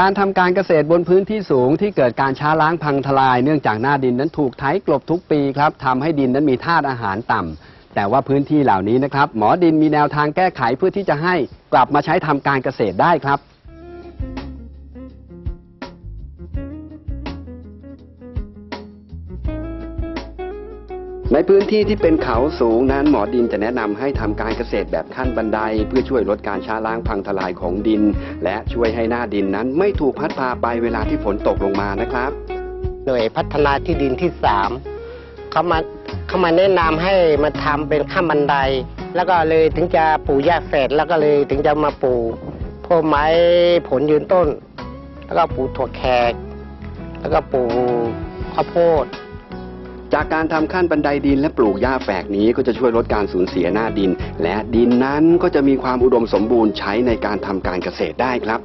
การทำการเกษตรบนพื้นที่สูงที่เกิดการช้าล้างพังทลาย เนื่องจากหน้าดินนั้นถูกไถกลบทุกปีครับทำให้ดินนั้นมีธาตุอาหารต่ำแต่ว่าพื้นที่เหล่านี้นะครับ หมอดินมีแนวทางแก้ไขเพื่อที่จะให้กลับมาใช้ทำการเกษตรได้ครับ ในพื้นที่ที่เป็นเขาสูงนั้นหมอดินจะแนะนำให้ทำการเกษตรแบบขั้นบันได เพื่อช่วยลดการช้าล้างพังทลายของดิน และช่วยให้หน้าดินนั้นไม่ถูกพัดพาไปเวลาที่ฝนตกลงมานะครับ หน่วยพัฒนาที่ดินที่สามเขามาเขามาแนะนำให้มาทำเป็นขั้นบันได แล้วก็เลยถึงจะปลูกหญ้าแฝดแล้วก็เลยถึงจะมาปลูกพวกไม้ผลยืนต้น แล้วก็ปลูกถั่วแขก แล้วก็ปลูกข้าวโพด จากการทำขั้นบันไดดินและปลูกหญ้าแฝกนี้ก็จะช่วยลดการสูญเสียหน้าดิน และดินนั้นก็จะมีความอุดมสมบูรณ์ใช้ในการทำการเกษตรได้ครับ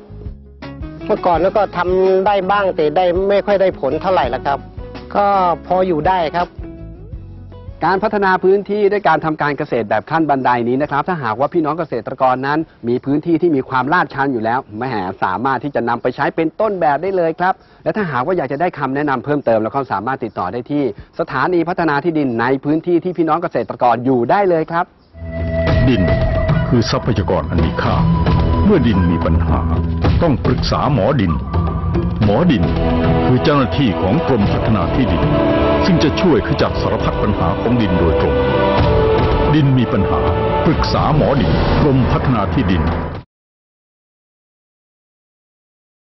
เมื่อก่อนแล้วก็ทำได้บ้างแต่ได้ไม่ค่อยได้ผลเท่าไหร่ละครับ ก็พออยู่ได้ครับ การพัฒนาพื้นที่ด้วยการทำการเกษตรแบบขั้นบันไดนี้นะครับ ถ้าหากว่าพี่น้องเกษตรกรนั้น มีพื้นที่ที่มีความลาดชันอยู่แล้วแหมสามารถที่จะนำไปใช้เป็นต้นแบบได้เลยครับ และถ้าหากว่าอยากจะได้คำแนะนำเพิ่มเติมแล้วก็สามารถติดต่อได้ที่ สถานีพัฒนาที่ดินในพื้นที่ที่พี่น้องเกษตรกรอยู่ได้เลยครับ ดินคือทรัพยากรอันมีค่า เมื่อดินมีปัญหา ต้องปรึกษาหมอดิน หมอดินคือเจ้าหน้าที่ของกรมพัฒนาที่ดิน ซึ่งจะช่วยขจัดสารพัดปัญหาของดินโดยตรง ดินมีปัญหาปรึกษาหมอดินกรมพัฒนาที่ดิน